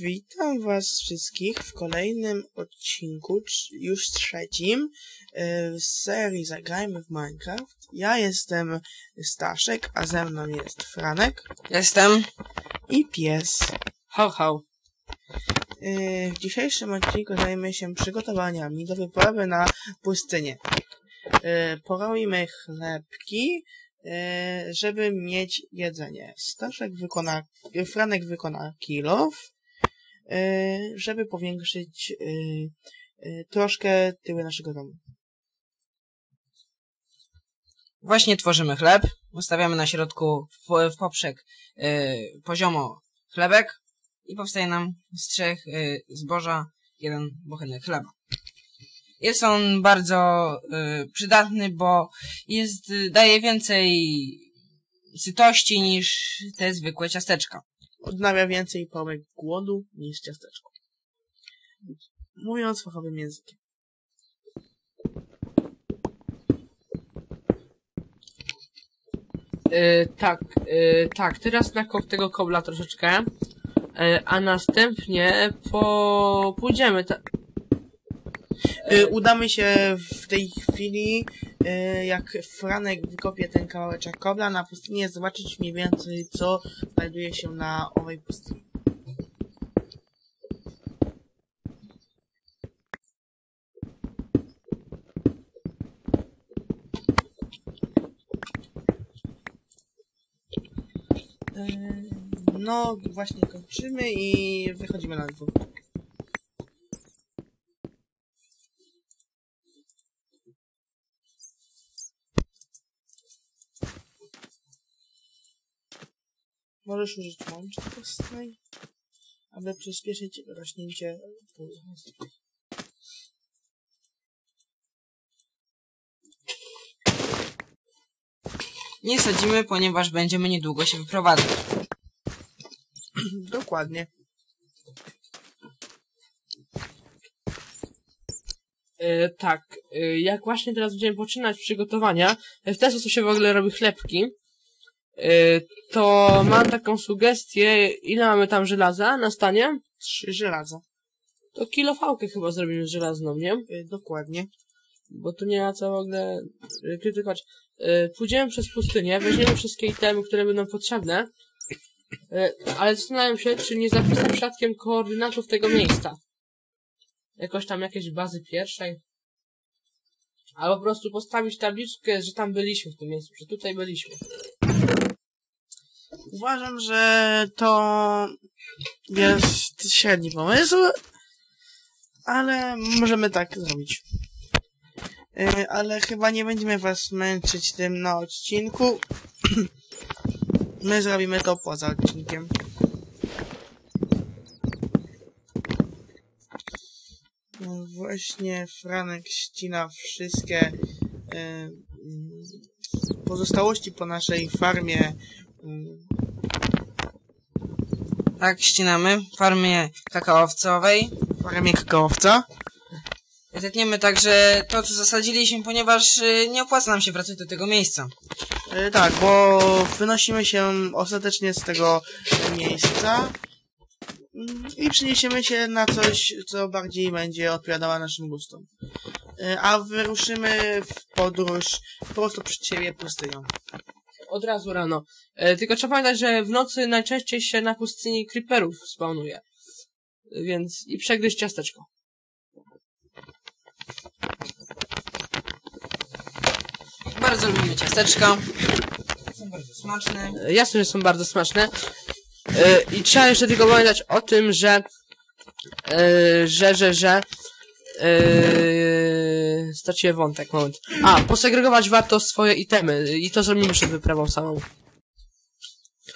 Witam Was wszystkich w kolejnym odcinku, już trzecim, e, z serii Zagrajmy w Minecraft. Ja jestem Staszek, a ze mną jest Franek Jestem. i pies. Ho, ho. E, W dzisiejszym odcinku zajmiemy się przygotowaniami do wyprawy na pustynię. E, Porobimy chlebki, żeby mieć jedzenie. Staszek wykona, Franek wykona kilof, e, żeby powiększyć e, e, troszkę tyły naszego domu. Właśnie tworzymy chleb. Ustawiamy na środku w, poprzek poziomo chlebek i powstaje nam z trzech zboża jeden bochenek chleba. Jest on bardzo przydatny, bo jest, daje więcej sytości niż te zwykłe ciasteczka. Odnawia więcej połek głodu niż ciasteczko. Mówiąc fachowym językiem. E, tak, e, tak, teraz nakop tego kobla troszeczkę, e, a następnie po... pójdziemy. Ta... Udamy się w tej chwili, jak Franek wykopie ten kawałeczek kobla na pustynię, zobaczyć mniej więcej, co znajduje się na owej pustyni. Y, No, właśnie kończymy i wychodzimy na dwór. Możesz użyć mączki kostnej, aby przyspieszyć rośnięcie pól. Nie sadzimy, ponieważ będziemy niedługo się wyprowadzać. Dokładnie. E, tak, e, jak właśnie teraz będziemy poczynać przygotowania, e, w ten sposób się w ogóle robi chlebki, to mam taką sugestię, ile mamy tam żelaza na stanie? Trzy żelaza. To kilofałkę chyba zrobimy żelazną, nie? Y, Dokładnie. bo tu nie ma co w ogóle y, krytykować. Y, Pójdziemy przez pustynię, weźmiemy wszystkie itemy, które będą potrzebne, y, ale zastanawiam się, czy nie zapisać przypadkiem koordynatów tego miejsca. Jakoś tam jakieś bazy pierwszej. Albo po prostu postawić tabliczkę, że tam byliśmy w tym miejscu, że tutaj byliśmy. Uważam, że to jest średni pomysł, ale możemy tak zrobić. Y, Ale chyba nie będziemy was męczyć tym na odcinku. My zrobimy to poza odcinkiem. No Właśnie Franek ścina wszystkie y, mm, pozostałości po naszej farmie mm, Tak, ścinamy w farmie kakaowcowej. farmie kakaowca. Zetniemy także to, co zasadziliśmy, ponieważ y, nie opłaca nam się wracać do tego miejsca. E, tak, bo wynosimy się ostatecznie z tego miejsca mm, i przeniesiemy się na coś, co bardziej będzie odpowiadało naszym gustom. E, a wyruszymy w podróż prosto przed siebie pustynią. Od razu rano. E, Tylko trzeba pamiętać, że w nocy najczęściej się na pustyni creeperów spawnuje. Więc i przegryźć ciasteczko. Bardzo lubimy ciasteczka. Są bardzo smaczne. E, Jasne, że są bardzo smaczne. E, I trzeba jeszcze tylko pamiętać o tym, że e, że, że, że e, straciłem wątek, moment. A, posegregować warto swoje itemy i to zrobimy przed wyprawą samą.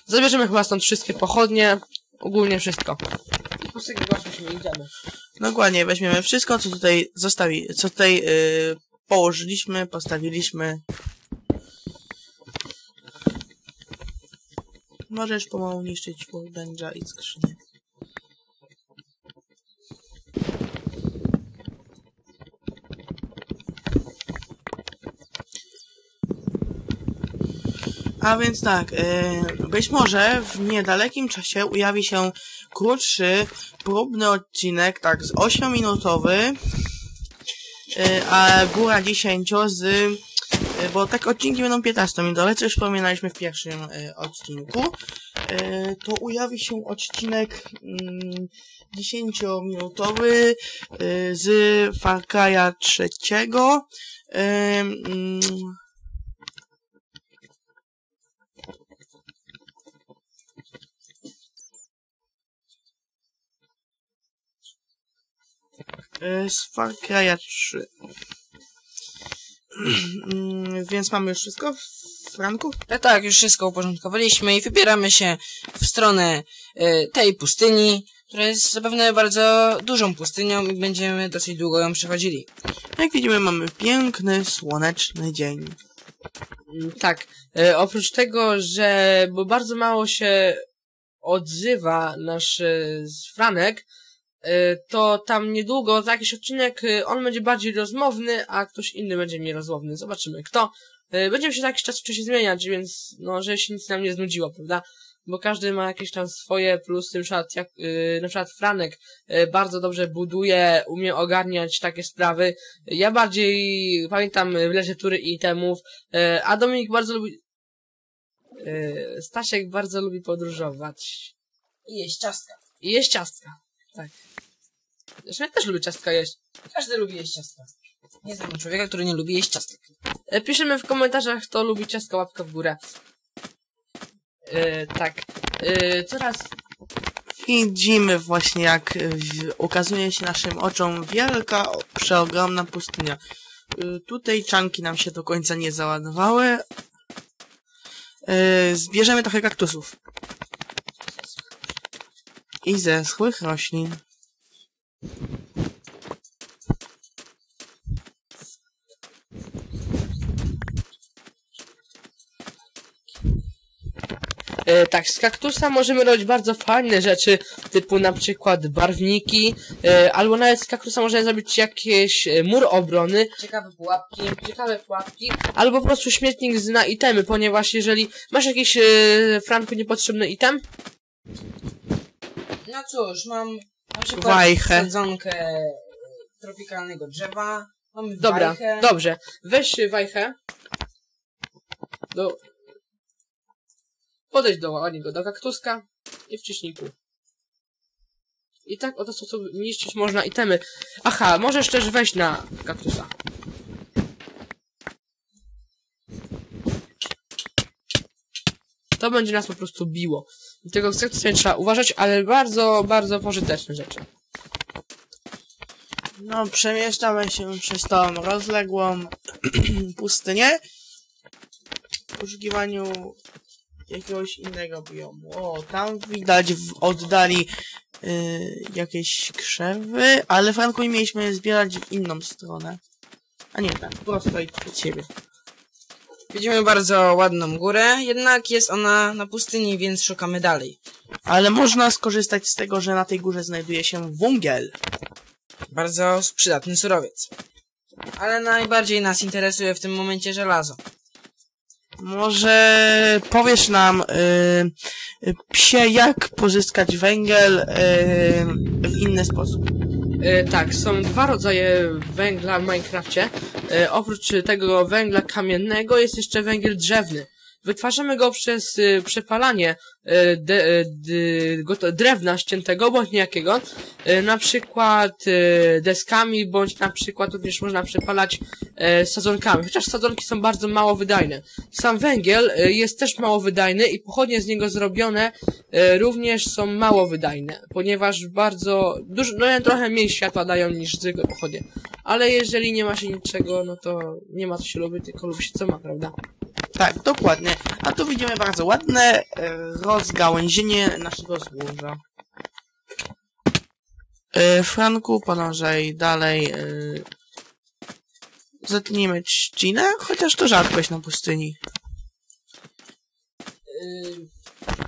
Zabierzemy chyba stąd wszystkie pochodnie, ogólnie wszystko. I posegregować musimy idziemy. Dokładnie, weźmiemy wszystko, co tutaj zostawi, co tutaj y, położyliśmy, postawiliśmy. Możesz pomału niszczyć workbencha i skrzynię. A więc tak, y, być może w niedalekim czasie ujawi się krótszy, próbny odcinek, tak, z 8-minutowy, y, a góra 10 z... Y, bo tak odcinki będą 15 minutowe, co już wspominaliśmy w pierwszym odcinku. To ujawi się odcinek mm, 10-minutowy z Far Cry'a 3. z Far Cry'a 3. Mm, Więc mamy już wszystko, Franku? Tak, tak, już wszystko uporządkowaliśmy i wybieramy się w stronę y, tej pustyni, która jest zapewne bardzo dużą pustynią i będziemy dosyć długo ją przechodzili. Jak widzimy, mamy piękny, słoneczny dzień. Mm, Tak. E, oprócz tego, że bo bardzo mało się odzywa nasz e, z Franek, e, to tam niedługo za jakiś odcinek e, on będzie bardziej rozmowny, a ktoś inny będzie mniej rozmowny. Zobaczymy kto. E, Będziemy się za jakiś czas się zmieniać, więc no, że się nic nam nie znudziło, prawda? Bo każdy ma jakieś tam swoje plusy, na przykład, jak, na przykład Franek bardzo dobrze buduje, umie ogarniać takie sprawy. Ja bardziej pamiętam leżetury i itemów, E, A Dominik bardzo lubi. Stasiek bardzo lubi podróżować. I jeść ciastka. I jeść ciastka. Tak. Zresztą ja też lubię ciastka jeść. Każdy lubi jeść ciastka. Nie znam człowieka, który nie lubi jeść ciastek. E, Piszemy w komentarzach, kto lubi ciastka, łapka w górę. E, tak. E, coraz. Widzimy właśnie, jak w- ukazuje się naszym oczom wielka, przeogromna pustynia. Y, Tutaj czanki nam się do końca nie załadowały. Zbierzemy trochę kaktusów. I zeschłych roślin. E, tak, z kaktusa możemy robić bardzo fajne rzeczy, typu na przykład barwniki, e, albo nawet z kaktusa możemy zrobić jakieś e, mur obrony, Ciekawe pułapki. ciekawe pułapki, albo po prostu śmietnik z na itemy, ponieważ jeżeli masz jakiś e, Franku niepotrzebny item, No cóż, mam na przykład Wajchę. sadzonkę tropikalnego drzewa. Mamy Dobra, wajchę. dobrze. Weź wajchę. Do... Podejdź do niego, do kaktuska i wciśnij kół. I tak oto sposób niszczyć można itemy. Aha, możesz też wejść na kaktusa. To będzie nas po prostu biło. Dlatego z trzeba uważać, ale bardzo, bardzo pożyteczne rzeczy. No, przemieszczamy się przez tą rozległą pustynię w poszukiwaniu jakiegoś innego biomu. O, tam widać w oddali y, jakieś krzewy, ale Franku mieliśmy zbierać w inną stronę. A nie, tak, prosto i przed siebie. Widzimy bardzo ładną górę, jednak jest ona na pustyni, więc szukamy dalej. Ale można skorzystać z tego, że na tej górze znajduje się węgiel. Bardzo przydatny surowiec. Ale najbardziej nas interesuje w tym momencie żelazo. Może powiesz nam, y, y, psie, jak pozyskać węgiel y, w inny sposób. E, tak, są dwa rodzaje węgla w Minecrafcie. E, oprócz tego węgla kamiennego jest jeszcze węgiel drzewny. Wytwarzamy go przez e, przepalanie e, de, e, d, goto- drewna ściętego bądź niejakiego. E, na przykład e, deskami, bądź na przykład również można przepalać e, sadzonkami. Chociaż sadzonki są bardzo mało wydajne. Sam węgiel e, jest też mało wydajny i pochodnie z niego zrobione e, również są mało wydajne, ponieważ bardzo dużo, no trochę mniej światła dają niż zwykłe pochodnie. Ale jeżeli nie ma się niczego, no to nie ma co się lubi, tylko lubi się co ma, prawda? Tak, dokładnie. A tu widzimy bardzo ładne e, rozgałęzienie naszego złoża. E, Franku, podążaj dalej. E, zetnijmy trzcinę, chociaż to rzadkość na pustyni.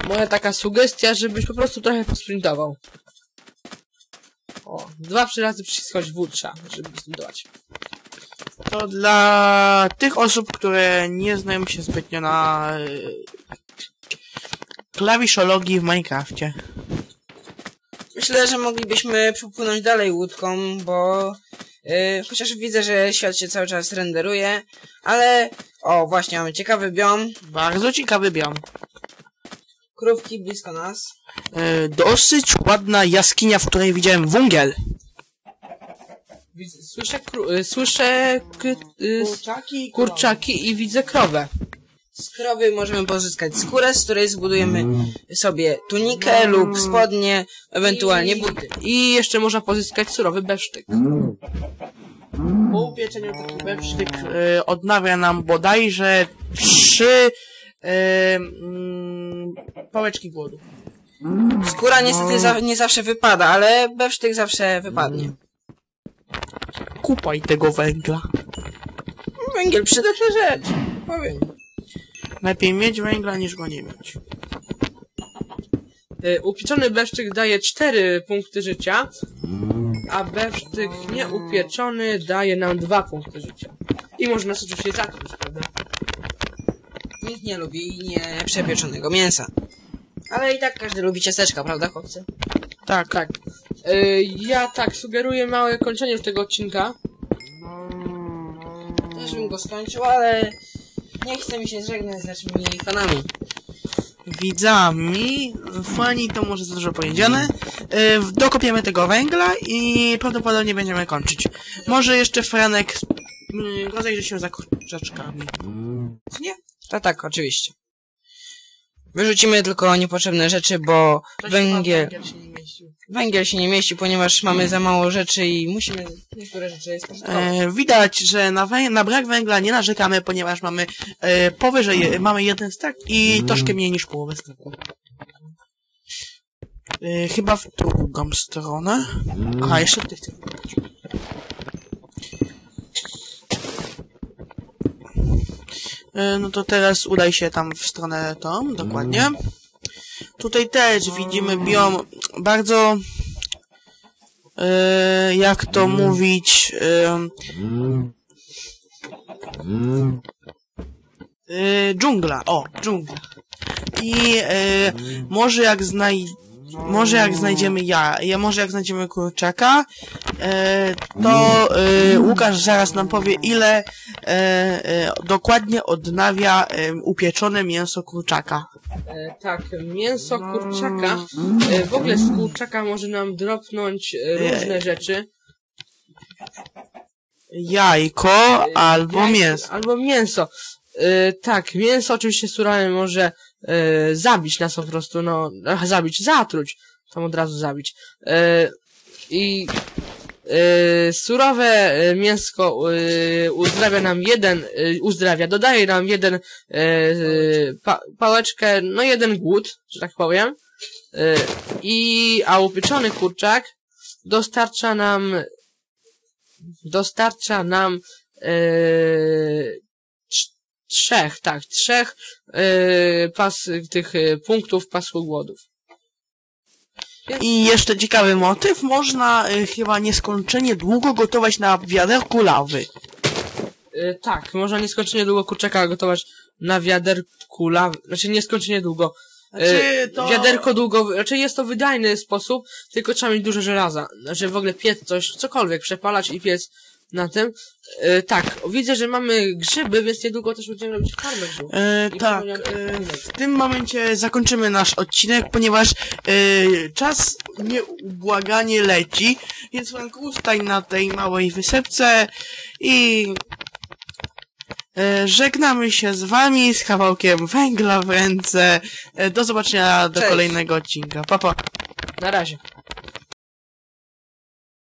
Moja taka sugestia, żebyś po prostu trochę posprintował. O, dwa, trzy razy przyciskać W żeby sprintować. To dla tych osób, które nie znają się zbytnio na e, klawiszologii w Minecrafcie. Myślę, że moglibyśmy przepłynąć dalej łódką, bo yy, chociaż widzę, że świat się cały czas renderuje, ale o, właśnie mamy ciekawy biom, Bardzo ciekawy biom. krówki blisko nas. E, dosyć ładna jaskinia, w której widziałem węgiel. Widzę- Słyszę, kru- y, słyszę k- y, s- Kurczaki, kurczaki i widzę krowę. Z krowy możemy pozyskać skórę, z której zbudujemy sobie tunikę lub spodnie, ewentualnie buty. I jeszcze można pozyskać surowy besztyk. Po upieczeniu taki websztyk e, odnawia nam bodajże trzy mm, pałeczki głodu. Skóra niestety za, nie zawsze wypada, ale bewsztyk zawsze wypadnie. Kupaj tego węgla. Węgiel przydatna rzecz, powiem. Lepiej mieć węgla niż go nie mieć. Y, Upieczony besztyk daje 4 punkty życia, a besztyk nieupieczony daje nam 2 punkty życia. I można nas oczywiście zatruć, prawda? Nikt nie lubi nieprzepieczonego mięsa. Ale i tak każdy lubi ciasteczka, prawda chłopcy? Tak. Tak. Y, Ja tak, sugeruję małe kończenie już tego odcinka. Go skończył, ale nie chce mi się żegnać z naszymi fanami. Widzami, fani to może za dużo powiedziane. E, dokopiemy tego węgla i prawdopodobnie będziemy kończyć. Może jeszcze Franek mm, rozejrzy się za kurczaczkami. Nie? To tak, oczywiście. Wyrzucimy tylko niepotrzebne rzeczy, bo węgiel, Węgiel się nie mieścił. Węgiel się nie mieści, ponieważ mamy za mało rzeczy i musimy niektóre rzeczy. E, widać, że na, wę- na brak węgla nie narzekamy, ponieważ mamy e, powyżej, mamy jeden stak i troszkę mniej niż połowę staku. E, chyba w drugą stronę. Aha, jeszcze tutaj chcę. E, no to teraz udaj się tam w stronę tą, dokładnie. Tutaj też widzimy biom bardzo e, jak to mówić, e, e, dżungla, o, dżungla. I może jak znaj może jak znajdziemy ja, ja może jak znajdziemy kurczaka, e, to e, Łukasz zaraz nam powie, ile e, e, dokładnie odnawia upieczone mięso kurczaka. E, tak, mięso kurczaka. E, w ogóle z kurczaka może nam dropnąć różne rzeczy. Jajko albo mięso. Albo mięso. Tak, mięso oczywiście surowym może e, zabić nas po prostu, no, zabić, zatruć. Tam od razu zabić. E, I e, surowe e, mięsko e, uzdrawia nam jeden, e, uzdrawia, dodaje nam jeden e, pa, pałeczkę, no jeden głód, że tak powiem. E, I, a upieczony kurczak dostarcza nam dostarcza nam e, trzech, tak, trzech e, pas, tych e, punktów pasku głodów. I jeszcze ciekawy motyw, można y, chyba nieskończenie długo gotować na wiaderku lawy. E, tak, można nieskończenie długo kurczaka gotować na wiaderku lawy, znaczy nieskończenie długo. E, Znaczy, to... Wiaderko długo, znaczy jest to wydajny sposób, tylko trzeba mieć dużo żelaza. Znaczy w ogóle piec coś, cokolwiek, przepalać i piec na tym. E, tak, widzę, że mamy grzyby, więc niedługo też będziemy robić farmę grzybów. E, I tak, przypomniałem- e, w tym momencie zakończymy nasz odcinek, ponieważ e, czas nieubłaganie leci, więc Frank ustań na tej małej wysepce i e, żegnamy się z wami z kawałkiem węgla w ręce. E, do zobaczenia do Cześć. kolejnego odcinka. Pa, pa. Na razie.